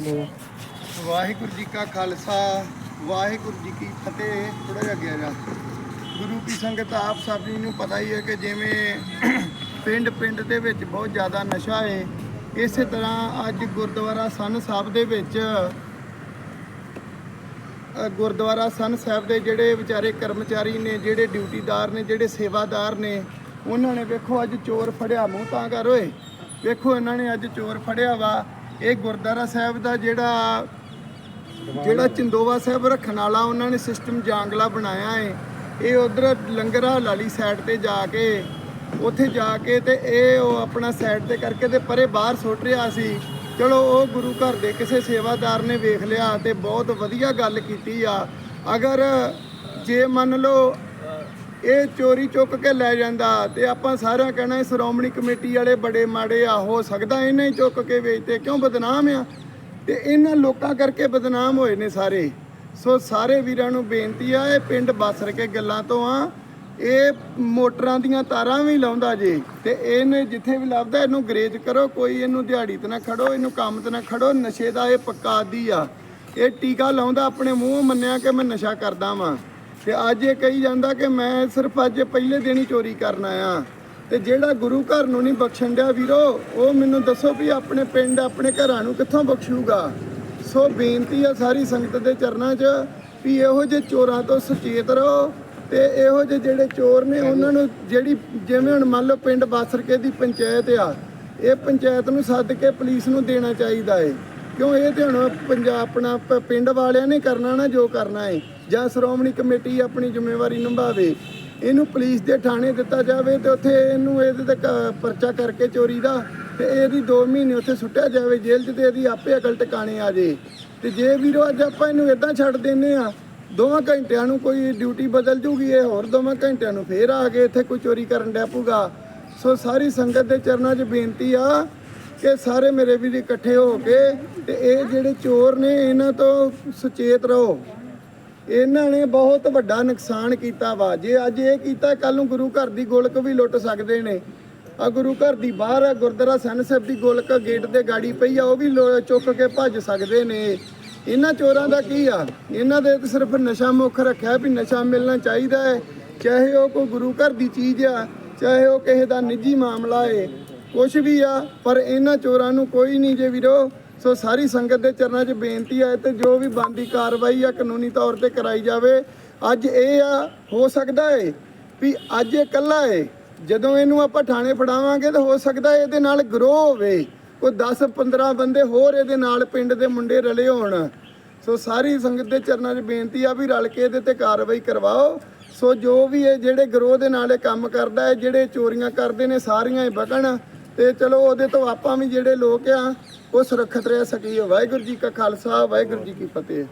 ਵਾਹਿਗੁਰੂ ਜੀ ਕਾ ਖਾਲਸਾ, ਵਾਹਿਗੁਰੂ ਜੀ ਕੀ ਫਤਿਹ ਥੋੜਾ ਜਿਹਾ ਗਿਆ ਜਾ। ਗੁਰੂ ਕੀ ਸੰਗਤ ਆਪ ਸਭ ਜੀ ਨੂੰ ਪਤਾ ਹੀ ਹੈ ਕਿ ਜਿਵੇਂ ਪਿੰਡ ਪਿੰਡ ਦੇ ਵਿੱਚ ਬਹੁਤ ਜ਼ਿਆਦਾ ਨਸ਼ਾ ਹੈ, ਇਸੇ ਤਰ੍ਹਾਂ ਅੱਜ ਗੁਰਦੁਆਰਾ ਸੰਨ ਸਾਹਿਬ ਦੇ ਵਿੱਚ ਗੁਰਦੁਆਰਾ ਸੰਨ ਸਾਹਿਬ ਦੇ ਜਿਹੜੇ ਵਿਚਾਰੇ ਕਰਮਚਾਰੀ ਨੇ, ਜਿਹੜੇ ਡਿਊਟੀਦਾਰ ਨੇ, ਜਿਹੜੇ ਸੇਵਾਦਾਰ ਨੇ, ਉਹਨਾਂ ਨੇ ਵੇਖੋ ਅੱਜ ਚੋਰ ਫੜਿਆ ਮੂੰਹ ਤਾਂ ਕਰ ਓਏ। ਵੇਖੋ ਇਹਨਾਂ ਨੇ ਅੱਜ ਚੋਰ ਫੜਿਆ ਵਾ। ਇਹ ਗੁਰਦੁਆਰਾ ਸਾਹਿਬ ਦਾ ਜਿਹੜਾ ਜਿਹੜਾ ਚਿੰਦੋਵਾ ਸਾਹਿਬ ਰੱਖਣ ਵਾਲਾ, ਉਹਨਾਂ ਨੇ ਸਿਸਟਮ ਜਾਂਗਲਾ ਬਣਾਇਆ ਏ। ਇਹ ਉਧਰ ਲੰਗਰਾ ਲਾਲੀ ਸਾਈਡ ਤੇ ਜਾ ਕੇ, ਉੱਥੇ ਜਾ ਕੇ ਤੇ ਇਹ ਉਹ ਆਪਣਾ ਸਾਈਡ ਤੇ ਕਰਕੇ ਤੇ ਪਰੇ ਬਾਹਰ ਸੁੱਟ ਰਿਹਾ ਸੀ। ਚਲੋ, ਉਹ ਗੁਰੂ ਘਰ ਦੇ ਕਿਸੇ ਸੇਵਾਦਾਰ ਨੇ ਵੇਖ ਲਿਆ ਤੇ ਬਹੁਤ ਵਧੀਆ ਗੱਲ ਕੀਤੀ ਆ। ਅਗਰ ਜੇ ਮੰਨ ਲਓ ਇਹ ਚੋਰੀ ਚੁੱਕ ਕੇ ਲੈ ਜਾਂਦਾ ਤੇ ਆਪਾਂ ਸਾਰਿਆਂ ਕਹਿਣਾ ਸ਼੍ਰੋਮਣੀ ਕਮੇਟੀ ਵਾਲੇ ਬੜੇ ਮਾੜੇ ਆ, ਹੋ ਸਕਦਾ ਇਹਨੇ ਹੀ ਚੁੱਕ ਕੇ ਵੇਚਤੇ। ਕਿਉਂ ਬਦਨਾਮ ਆ? ਤੇ ਇਹਨਾਂ ਲੋਕਾਂ ਕਰਕੇ ਬਦਨਾਮ ਹੋਏ ਨੇ ਸਾਰੇ। ਸੋ ਸਾਰੇ ਵੀਰਾਂ ਨੂੰ ਬੇਨਤੀ ਆ, ਇਹ ਪਿੰਡ ਬਸਰ ਕੇ ਗੱਲਾਂ ਤੋਂ ਆ। ਇਹ ਮੋਟਰਾਂ ਦੀਆਂ ਤਾਰਾਂ ਵੀ ਲਾਉਂਦਾ ਜੇ ਤੇ ਇਹਨੇ ਜਿੱਥੇ ਵੀ ਲੱਭਦਾ ਇਹਨੂੰ ਗਰੇਜ ਕਰੋ, ਕੋਈ ਇਹਨੂੰ ਦਿਹਾੜੀ ਤੇ ਨਾ ਖੜੋ, ਇਹਨੂੰ ਕੰਮ ਤੇ ਨਾ ਖੜੋ, ਨਸ਼ੇ ਦਾ ਇਹ ਪੱਕਾ ਆਦੀ ਆ। ਇਹ ਟੀਕਾ ਲਾਉਂਦਾ ਆਪਣੇ ਮੂੰਹ, ਮੰਨਿਆ ਕਿ ਮੈਂ ਨਸ਼ਾ ਕਰਦਾ ਵਾਂ। ਤੇ ਅੱਜ ਇਹ ਕਹੀ ਜਾਂਦਾ ਕਿ ਮੈਂ ਸਿਰਫ ਅੱਜ ਪਹਿਲੇ ਦਿਨ ਹੀ ਚੋਰੀ ਕਰਨ ਆਇਆ। ਤੇ ਜਿਹੜਾ ਗੁਰੂ ਘਰ ਨੂੰ ਨਹੀਂ ਬਖਸ਼ਣ ਡਿਆ ਵੀਰੋ ਉਹ ਮੈਨੂੰ ਦੱਸੋ ਵੀ ਆਪਣੇ ਪਿੰਡ ਆਪਣੇ ਘਰਾਂ ਨੂੰ ਕਿੱਥੋਂ ਬਖਸ਼ੂਗਾ। ਸੋ ਬੇਨਤੀ ਆ ਸਾਰੀ ਸੰਗਤ ਦੇ ਚਰਨਾਂ 'ਚ ਵੀ ਇਹੋ ਜਿਹੇ ਚੋਰਾਂ ਤੋਂ ਸੁਚੇਤ ਰਹੋ ਤੇ ਇਹੋ ਜਿਹੇ ਜਿਹੜੇ ਚੋਰ ਨੇ ਉਹਨਾਂ ਨੂੰ ਜਿਹੜੀ ਜਿਵੇਂ ਹੁਣ ਮੰਨ ਲਓ ਪਿੰਡ ਬਾਸਰਕੇ ਦੀ ਪੰਚਾਇਤ ਆ ਇਹ ਪੰਚਾਇਤ ਨੂੰ ਸੱਦ ਕੇ ਪੁਲਿਸ ਨੂੰ ਦੇਣਾ ਚਾਹੀਦਾ ਏ। ਕਿਉਂ? ਇਹ ਤੇ ਹੁਣ ਪੰਜਾਬ ਆਪਣਾ ਪਿੰਡ ਵਾਲਿਆਂ ਨੇ ਕਰਨਾ ਨਾ ਜੋ ਕਰਨਾ ਹੈ ਜਾਂ ਸ਼੍ਰੋਮਣੀ ਕਮੇਟੀ ਆਪਣੀ ਜ਼ਿੰਮੇਵਾਰੀ ਨਿਭਾਵੇ, ਇਹਨੂੰ ਪੁਲਿਸ ਦੇ ਥਾਣੇ ਦਿੱਤਾ ਜਾਵੇ ਤੇ ਉੱਥੇ ਇਹਨੂੰ ਇਹਦੇ ਤੇ ਕ- ਪਰਚਾ ਕਰਕੇ ਚੋਰੀ ਦਾ ਤੇ ਇਹਦੀ 2 ਮਹੀਨੇ ਉੱਥੇ ਸੁੱਟਿਆ ਜਾਵੇ, ਜੇਲ੍ਹ 'ਚ ਤੇ ਇਹਦੀ ਆਪੇ ਅਕਲ ਟਿਕਾਣੇ ਆ ਜੇ। ਤੇ ਜੇ ਵੀਰੋ, ਅੱਜ ਆਪਾਂ ਇਹਨੂੰ ਇਦਾਂ ਛੱਡ ਦਿੰਨੇ ਆ ਦੋਵਾਂ ਘੰਟਿਆਂ ਨੂੰ ਕੋਈ ਡਿਊਟੀ ਬਦਲ ਜੂਗੀ ਇਹ, ਹੋਰ ਦੋਵਾਂ ਘੰਟਿਆਂ ਨੂੰ ਫੇਰ ਆ ਕੇ ਇੱਥੇ ਕੋਈ ਚੋਰੀ ਕਰਨ ਡੈ ਪਊਗਾ। ਸੋ ਸਾਰੀ ਸੰਗਤ ਦੇ ਚਰਨਾਂ 'ਚ ਬੇਨਤੀ ਆ ਕਿ ਸਾਰੇ ਮੇਰੇ ਵੀਰ ਇਕੱਠੇ ਹੋ ਕੇ ਤੇ ਇਹ ਜਿਹੜੇ ਚੋਰ ਨੇ, ਇਹਨਾਂ ਤੋਂ ਸੁਚੇਤ ਰਹੋ। ਇਹਨਾਂ ਨੇ ਬਹੁਤ ਵੱਡਾ ਨੁਕਸਾਨ ਕੀਤਾ ਵਾ। ਜੇ ਅੱਜ ਇਹ ਕੀਤਾ ਕੱਲ ਨੂੰ ਗੁਰੂ ਘਰ ਦੀ ਗੋਲਕ ਵੀ ਲੁੱਟ ਸਕਦੇ ਨੇ। ਆ ਗੁਰੂ ਘਰ ਦੀ ਬਾਹਰ ਆ, ਗੁਰਦੁਆਰਾ ਸੰਨ ਸਾਹਿਬ ਦੀ ਗੋਲਕ ਗੇਟ ਤੇ ਗਾੜੀ ਪਈ ਆ, ਉਹ ਵੀ ਲੋ- ਚੁੱਕ ਕੇ ਭੱਜ ਸਕਦੇ ਨੇ। ਇਹਨਾਂ ਚੋਰਾਂ ਦਾ ਕੀ ਆ? ਇਹਨਾਂ ਦੇ ਤਾਂ ਸਿਰਫ ਨਸ਼ਾ ਮੁੱਖ ਰੱਖਿਆ ਵੀ ਨਸ਼ਾ ਮਿਲਣਾ ਚਾਹੀਦਾ ਹੈ। ਚਾਹੇ ਉਹ ਕੋਈ ਗੁਰੂ ਘਰ ਦੀ ਚੀਜ਼ ਆ, ਚਾਹੇ ਉਹ ਕਿਸੇ ਦਾ ਨਿੱਜੀ ਮਾਮਲਾ ਏ। ਕੁਛ ਵੀ ਆ, ਪਰ ਇਹਨਾਂ ਚੋਰਾਂ ਨੂੰ ਕੋਈ ਨਹੀਂ ਜੇ ਵੀਰੋ ਸੋ ਸਾਰੀ ਸੰਗਤ ਦੇ ਚਰਨਾਂ 'ਚ ਬੇਨਤੀ ਹੈ ਤੇ ਜੋ ਵੀ ਬੰਦੀ ਕਾਰਵਾਈ ਆ ਕਾਨੂੰਨੀ ਤੌਰ ਤੇ ਕਰਾਈ ਜਾਵੇ, ਅੱਜ ਇਹ ਆ, ਹੋ ਸਕਦਾ ਹੈ ਵੀ ਅੱਜ ਇਹ ਇਕੱਲਾ ਹੈ ਜਦੋਂ ਇਹਨੂੰ ਆਪਾਂ ਥਾਣੇ ਫੜਾਵਾਂਗੇ ਤਾਂ ਹੋ ਸਕਦਾ ਇਹਦੇ ਨਾਲ ਗਰੋਹ ਹੋਵੇ, ਕੋਈ 10 15 ਬੰਦੇ ਹੋਰ ਇਹਦੇ ਨਾਲ ਪਿੰਡ ਦੇ ਮੁੰਡੇ ਰਲੇ ਹੋਣ। ਸੋ ਸਾਰੀ ਸੰਗਤ ਦੇ ਚਰਨਾਂ 'ਚ ਬੇਨਤੀ ਆ ਵੀ ਰਲ ਕੇ ਇਹਦੇ ਤੇ ਕਾਰਵਾਈ ਕਰਵਾਓ। ਸੋ ਜੋ ਵੀ ਇਹ ਜਿਹੜੇ ਗਰੋਹ ਦੇ ਨਾਲ ਇਹ ਕੰਮ ਕਰਦਾ ਹੈ ਜਿਹੜੇ ਚੋਰੀਆਂ ਕਰਦੇ ਨੇ, ਸਾਰੀਆਂ ਇਹ ਬਕਣ ਤੇ ਚਲੋ ਉਹਦੇ ਤੋਂ ਆਪਾਂ ਵੀ ਜਿਹੜੇ ਲੋਕ ਆ, ਉਹ ਸੁਰੱਖਿਅਤ ਰਹਿ ਸਕੀਏ। ਵਾਹਿਗੁਰੂ ਜੀ ਕਾ ਖਾਲਸਾ, ਵਾਹਿਗੁਰੂ ਜੀ ਕੀ ਫਤਿਹ।